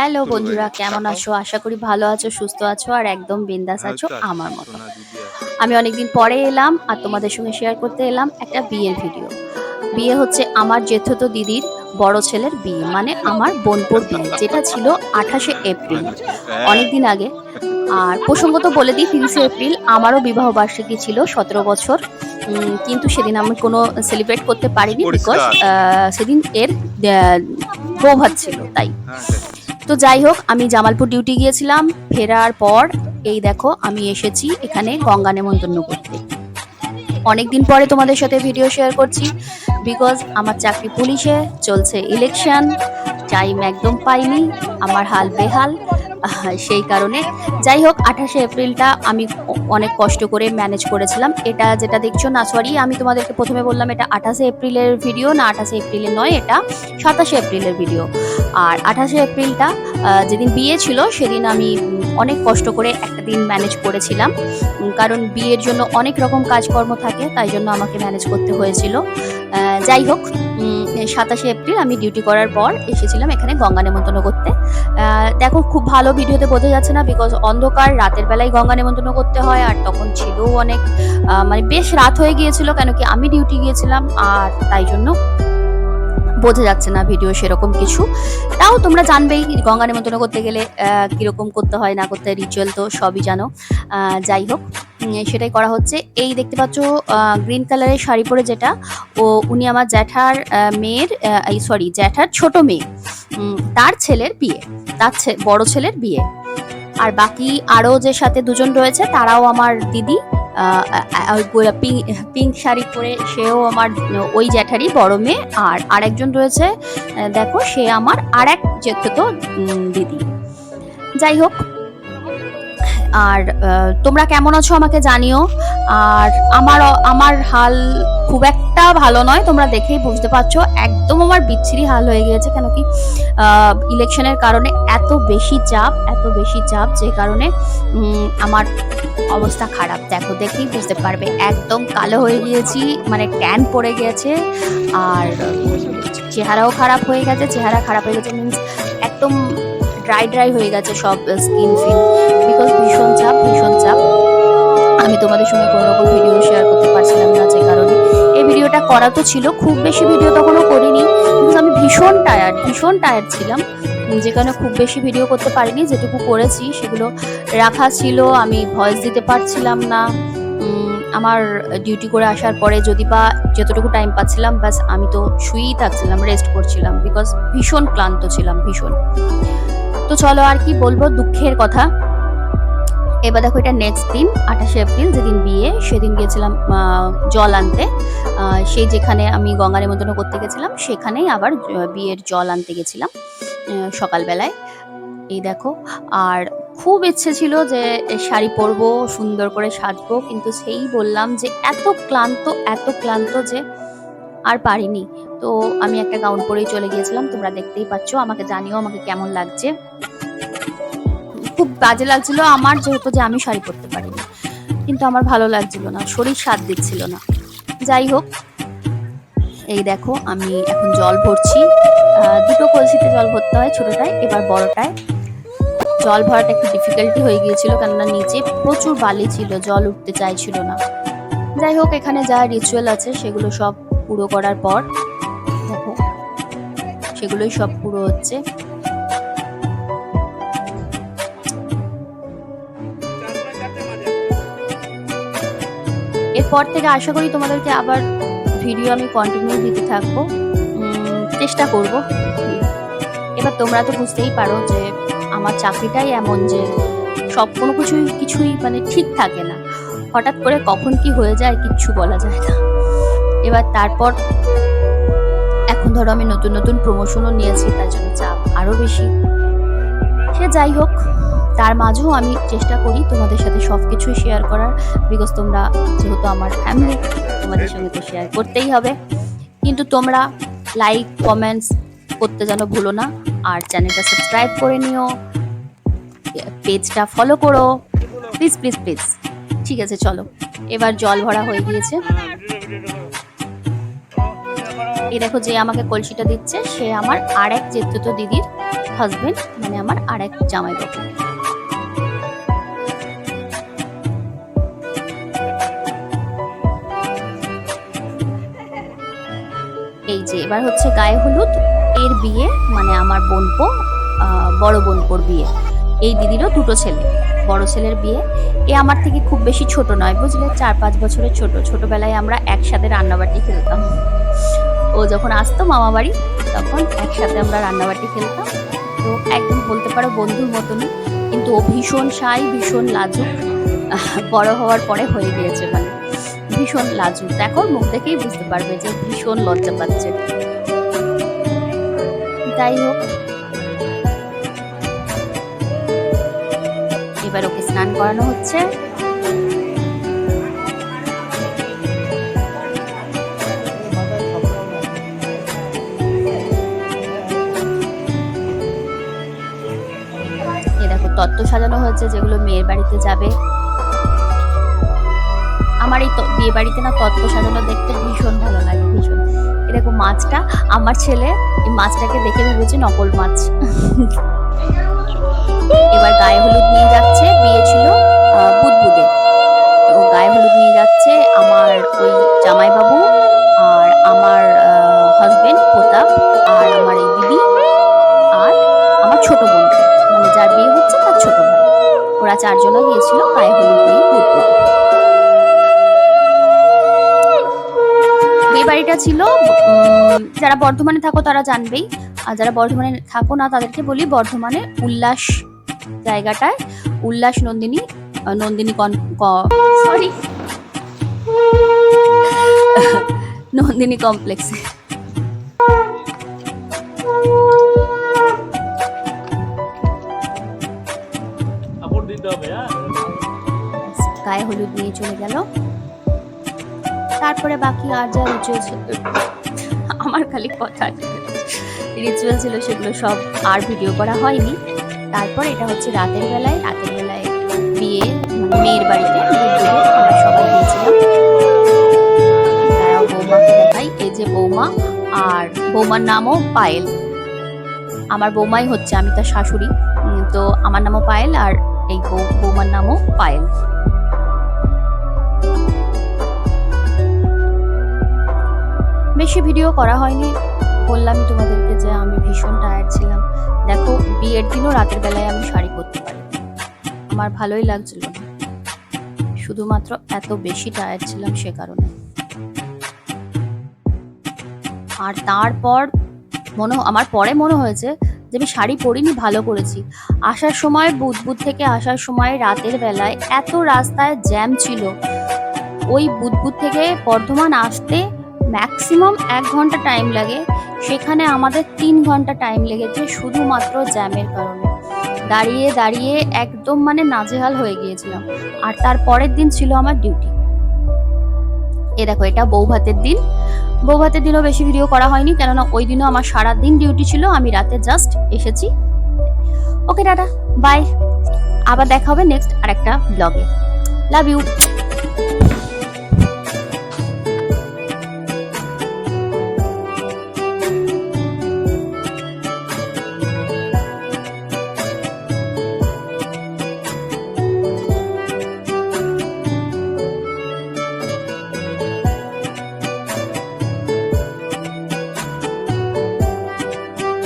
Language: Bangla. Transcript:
হ্যালো বন্ধুরা কেমন আছো? আশা করি ভালো আছো সুস্থ আছো আর একদম বিন্দাস আছো আমার মতো। আমি অনেকদিন পরে এলাম আর তোমাদের সঙ্গে শেয়ার করতে এলাম একটা বিয়ের ভিডিও বিয়ে হচ্ছে আমার জেঠতো দিদির বড় ছেলের বিয়ে মানে আমার বোনপোর বিয়ে যেটা ছিল আঠাশে এপ্রিল হ্যাঁ। অনেকদিন আগে। আর প্রসঙ্গত বলে দিই তিরিশে এপ্রিল আমারও বিবাহ বার্ষিকী ছিল সতেরো বছর কিন্তু সেদিন আমি কোনো সেলিব্রেট করতে পারিনি বিকজ। সেদিন এর বৌভাত ছিল তাই। হ্যাঁ। তো যাই হোক, আমি জামালপুর ডিউটি গিয়েছিলাম। ফেরার পর, এই দেখো, আমি এসেছি এখানে গঙ্গা নেমন্তন্ন করতে। অনেকদিন পরে তোমাদের সাথে ভিডিও শেয়ার করছি বিকজ আমার চাকরি পুলিশে, চলছে ইলেকশন টাইম একদম পাইনি, আমার হাল বেহাল। সেই কারণে। যাই হোক, আঠাশে এপ্রিলটা আমি অনেক কষ্ট করে ম্যানেজ করেছিলাম। এটা যেটা দেখছ না সরি আমি তোমাদেরকে প্রথমে বললাম এটা আঠাশে এপ্রিলের ভিডিও না আঠাশে এপ্রিলের নয়, এটা সাতাশে এপ্রিলের ভিডিও আর আঠাশে এপ্রিলটা যেদিন বিয়ে ছিল, সেদিন আমি অনেক কষ্ট করে একটা দিন ম্যানেজ করেছিলাম। কারণ বিয়ের জন্য অনেক রকম কাজকর্ম থাকে, তাই জন্য আমাকে ম্যানেজ করতে হয়েছিল। যাই হোক সাতাশে এপ্রিল আমি ডিউটি করার পর এসেছিলাম এখানে গঙ্গা নেমন্তন্ন করতে। দেখো খুব ভালো ভিডিওতে বোঝা যাচ্ছে না বিকজ অন্ধকার, রাতের বেলায় গঙ্গা নেমন্তন্ন করতে হয় আর তখন ছিলও অনেক মানে বেশ রাত হয়ে গিয়েছিল কেন কি আমি ডিউটি গিয়েছিলাম আর তাই জন্য বোঝা যাচ্ছে না ভিডিও সেরকম কিছু। তাও তোমরা জানবেই, গঙ্গা নেমন্তন্ন করতে গেলে কীরকম করতে হয়, না করতে রিচুয়াল তো সবই জানো। যাই হোক সেটাই করা হচ্ছে। এই দেখতে পাচ্ছ গ্রিন কালারের শাড়ি পরে যেটা, ও, উনি আমার জ্যাঠার মেয়ের এই সরি জ্যাঠার ছোট মেয়ে। তার ছেলের বিয়ে, তার বড় ছেলের বিয়ে। আর বাকি আরও যে সাথে দুজন রয়েছে, তারাও আমার দিদি। পিঙ্ক পিঙ্ক শাড়ি পরে সেও আমার ওই জ্যাঠারই বড় মেয়ে। আর আরেকজন রয়েছে দেখো সে আমার আর এক উম, দিদি। যাই হোক আর তোমরা কেমন আছো আমাকে জানিও। আর আমার আমার হাল খুব একটা ভালো নয় তোমরা দেখেই বুঝতে পারছ। একদম আমার বিচ্ছিরি হাল হয়ে গিয়েছে কেন কি ইলেকশনের কারণে এত বেশি চাপ এত বেশি চাপ যে কারণে আমার অবস্থা খারাপ। দেখো, দেখেই বুঝতে পারবে। একদম কালো হয়ে গিয়েছি মানে ট্যান পড়ে গেছে। আর চেহারাও খারাপ হয়ে গেছে। চেহারা খারাপ হয়ে গেছে মিন্স একদম ড্রাই ড্রাই হয়ে গেছে সব স্কিন ফিন বিকজ ভীষণ চাপ ভীষণ চাপ। আমি তোমাদের সঙ্গে কোনো রকম ভিডিও শেয়ার করতে পারছিলাম না যে কারণে। এই ভিডিওটা করা তো ছিল, খুব বেশি ভিডিও তখনও করিনি। কিন্তু আমি ভীষণ টায়ার্ড ভীষণ টায়ার্ড ছিলাম। যে কারণে খুব বেশি ভিডিও করতে পারিনি, যেটুকু করেছি সেগুলো রাখা ছিল, আমি ভয়েস দিতে পারছিলাম না। আমার ডিউটি করে আসার পরে যদি বা যতটুকু টাইম পাচ্ছিলাম, ব্যাস আমি তো শুয়েই থাকছিলাম রেস্ট করছিলাম বিকজ ভীষণ ক্লান্ত ছিলাম, ভীষণ। তো চলো আর কি বলব, দুঃখের কথা। এবার দেখো এটা নেক্সট দিন, আঠাশে এপ্রিল, যেদিন বিয়ে, সেদিন গিয়েছিলাম জল আনতে। সেই যেখানে আমি গঙ্গা নিমন্ত্রণ করতে গেছিলাম, সেখানেই আবার বিয়ের জল আনতে গেছিলাম। সকালবেলায়। এই দেখো, আর খুব ইচ্ছে ছিল যে শাড়ি পরবো, সুন্দর করে সাজবো, কিন্তু সেই বললাম যে এত ক্লান্ত এত ক্লান্ত যে আর পারিনি। তো আমি একটা গাউন পরেই চলে গিয়েছিলাম, তোমরা দেখতেই পাচ্ছ, আমাকে জানিও আমাকে কেমন লাগছে। খুব বাজে লাগছিল আমার, যেহেতু যে আমি শাড়ি পরতে পারিনি। কিন্তু আমার ভালো লাগছিল না, শরীর স্বাদ দিচ্ছিল না। যাই হোক, এই দেখো, আমি এখন জল ভরছি। দুটো কলসিতে জল ভরতে হয় ছোটোটায়, এবার বড়টায়। জল ভরাটা একটু ডিফিকাল্টি হয়ে গিয়েছিল, কেননা নিচে প্রচুর বালি ছিল, জল উঠতে চাইছিল না। যাই হোক, এখানে যা রিচুয়াল আছে, সেগুলো সব পুরো করার পর, দেখো, সেগুলোই সব পুরো হচ্ছে। এরপর থেকে আশা করি তোমাদেরকে আবার ভিডিও আমি কন্টিনিউ দিতে থাকব। চেষ্টা করব। এবার তোমরা তো বুঝতেই পারো যে আমার চাকরিটাই এমন যে সব কোনো কিছুই কিছুই মানে ঠিক থাকে না। হঠাৎ করে কখন কি হয়ে যায় কিচ্ছু বলা যায় না। এবার তারপর এখন ধরো আমি নতুন নতুন প্রমোশনও নিয়েছি, তার জন্য চাপ আরও বেশি। সে যাই হোক, তার মাঝেও আমি চেষ্টা করি তোমাদের সাথে সব কিছুই শেয়ার করার বিকজ তোমরা যেহেতু আমার ফ্যামিলি তোমাদের সঙ্গে তো শেয়ার করতেই হবে। কিন্তু তোমরা লাইক কমেন্টস করতে যেন ভুলো না। আর চ্যানেলটা সাবস্ক্রাইব করে নিও। পেজটা ফলো করো। প্লিজ প্লিজ প্লিজ ঠিক আছে, চলো। এবার জল ভরা হয়ে গিয়েছে। এই দেখো যে আমাকে কলসিটা দিচ্ছে, সে আমার আর এক দিদির হাজবেন্ড মানে আমার আর আরেক জামাইবাবু। এবার হচ্ছে গায়ে হলুদ, এর বিয়ে মানে আমার বোনপো বড় বোনপোর বিয়ে। এই দিদিরও দুটো ছেলে, বড় ছেলের বিয়ে। এ আমার থেকে খুব বেশি ছোট নয়, বুঝলে? চার পাঁচ বছরের ছোট। ছোটবেলায় আমরা একসাথে রান্নাবাটি খেলতাম। ও যখন আসতো মামা বাড়ি তখন একসাথে আমরা রান্নাবাটি খেলতাম। তো একদম বলতে পারো বন্ধুর মতনই, কিন্তু ও ভীষণ সাই ভীষণ লাজুক। বড় হওয়ার পরে হয়ে গিয়েছে মানে ভীষণ লাজুক। দেখো, মুখ দেখেই বুঝতে পারবে যে ভীষণ লজ্জা পাচ্ছে। যাই হোক। এবার ওকে স্নান করানো হচ্ছে। তত্ত্ব সাজানো হয়েছে যেগুলো মেয়ের বাড়িতে যাবে। আমার এই বিয়ে বাড়িতে না তত্ত্ব সাজানো দেখতে ভীষণ ভালো লাগে, ভীষণ। এরকম মাছটা আমার ছেলে এই মাছটাকে দেখে ভেবেছে নকল মাছ। এবার গায়ে হলুদ নিয়ে যাচ্ছে, বিয়ে ছিল বুদবুদে। তো গায়ে হলুদ নিয়ে যাচ্ছে আমার ওই জামাইবাবু আর আমার হাজবেন্ড প্রতাপ আর আমার এই দিদি আর আমার ছোট বোন। মানে যার বিয়ে হচ্ছে তার ছোট ভাই। ওরা চারজনে গিয়েছিল গায়ে হলুদ ছিল যারা বর্ধমানে থাকো তারা জানবেই। আর যারা বর্ধমানে থাকো না তাদেরকে বলি বর্ধমানে উল্লাস জায়গাটায় উল্লাস নন্দিনী নন্দিনী কন সরি নন্দিনী কমপ্লেক্সে হ্যাঁ? গায়ে হলুদ নিয়ে চলে গেল। তারপরে বাকি আর যা রিচুয়াল ছিল। আমার খালি কথা রিচুয়াল ছিল সেগুলো সব আর ভিডিও করা হয়নি। তারপর এটা হচ্ছে রাতের বেলায় রাতের বেলায় বিয়ে মানে মেয়ের বাড়িতে সবাই যে বৌমা আর বৌমার নামও পায়েল। আমার বৌমাই হচ্ছে আমি তার শাশুড়ি। তো আমার নামও পায়েল আর এই বৌমার নামও পায়েল। বেশি ভিডিও করা হয়নি। বললামই তোমাদেরকে যে আমি ভীষণ টায়ার্ড ছিলাম। দেখো, বিয়ের দিনও রাতের বেলায় আমি শাড়ি পরতে পারি আমার ভালোই লাগছিল শুধুমাত্র এত বেশি টায়ার্ড ছিলাম সে কারণে। আর তারপর মনে আমার পরে মনে হয়েছে যে আমি শাড়ি পরিনি, ভালো করেছি আসার সময়, বুধবুধ থেকে আসার সময় রাতের বেলায় এত রাস্তায় জ্যাম ছিল। ওই বুধবুধ থেকে বর্ধমান আসতে ম্যাক্সিমাম এক ঘণ্টা টাইম লাগে। সেখানে আমাদের তিন ঘণ্টা টাইম লেগেছে শুধুমাত্র জ্যামের কারণে। দাঁড়িয়ে দাঁড়িয়ে একদম মানে নাজেহাল হয়ে গিয়েছিলাম। আর তার পরের দিন ছিল আমার ডিউটি। এ দেখো, এটা বউ ভাতের দিন। বউ ভাতের দিনও বেশি ভিডিও করা হয়নি, কেননা ওই দিনও আমার সারা দিন ডিউটি ছিল, আমি রাতে জাস্ট এসেছি। Okay, tata, bye. আবার দেখা হবে নেক্সট আরেকটা ব্লগে। Love you.